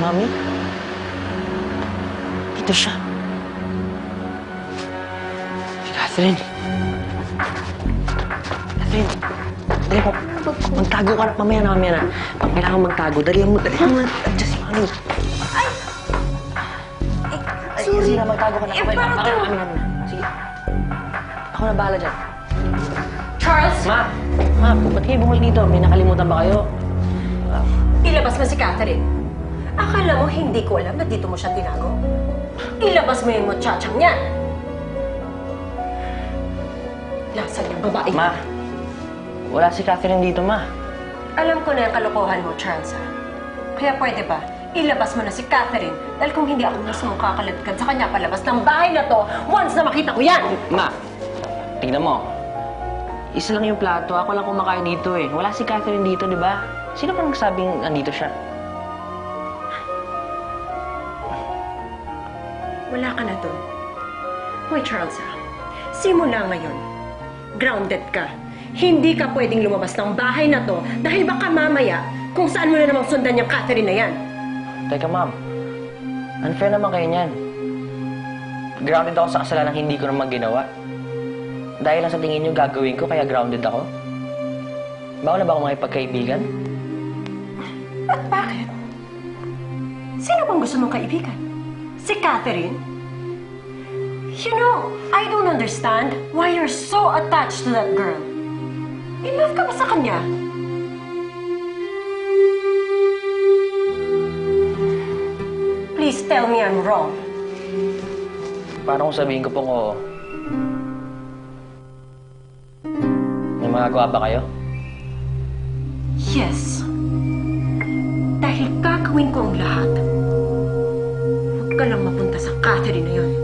Mami? Dito siya. Si Catherine. Catherine. Dali mo. Magtago ka na. Mamaya na, mamaya na. Pag kailangan magtago, dali mo. Dali mo. Si Mami. Ay, Sorry. sige na, magtago ka na. Eh, paano to? Sige. Ako na bahala dyan. Charles, Ma! Ma, ba't kayo bumalik dito? May nakalimutan ba kayo? Ilabas mo si Catherine. Akala mo hindi ko alam na dito mo siya tinago? Ilabas mo yung muchachang niyan. Nasaan yung babae? ma, wala si Catherine dito, ma. Alam ko na yung kalokohan mo, Charles, ha? Kaya pwede ba, ilabas mo na si Catherine dahil kung hindi ako mismo kakaladkad sa kanya palabas ng bahay na to once na makita ko yan! Ma, tignan mo. Isa lang yung plato. Ako lang kumakain dito eh. Wala si Catherine dito, di ba? Sino pa nagsabing nandito siya? Wala ka na doon. Hoy, Charles, ha? Simula ngayon, grounded ka. Hindi ka pwedeng lumabas ng bahay na to dahil baka mamaya kung saan mo na namang sundan yung Catherine na yan. Teka, ma'am. Unfair naman kayo niyan. Grounded ako sa kasalanang hindi ko naman ginawa. Dahil lang sa tingin niyo gagawin ko, kaya grounded ako. Bawal na ba ako makipagkaibigan? At bakit? Sino bang gusto mong kaibigan? Si Catherine? You know, I don't understand why you're so attached to that girl. In love ka ba sa kanya? Please tell me I'm wrong. Paano kung sabihin ko pong oo? May magagawa ba kayo? Yes. Dahil gagawin ko ang lahat. Ka lang mapunta sa Catherine na yun.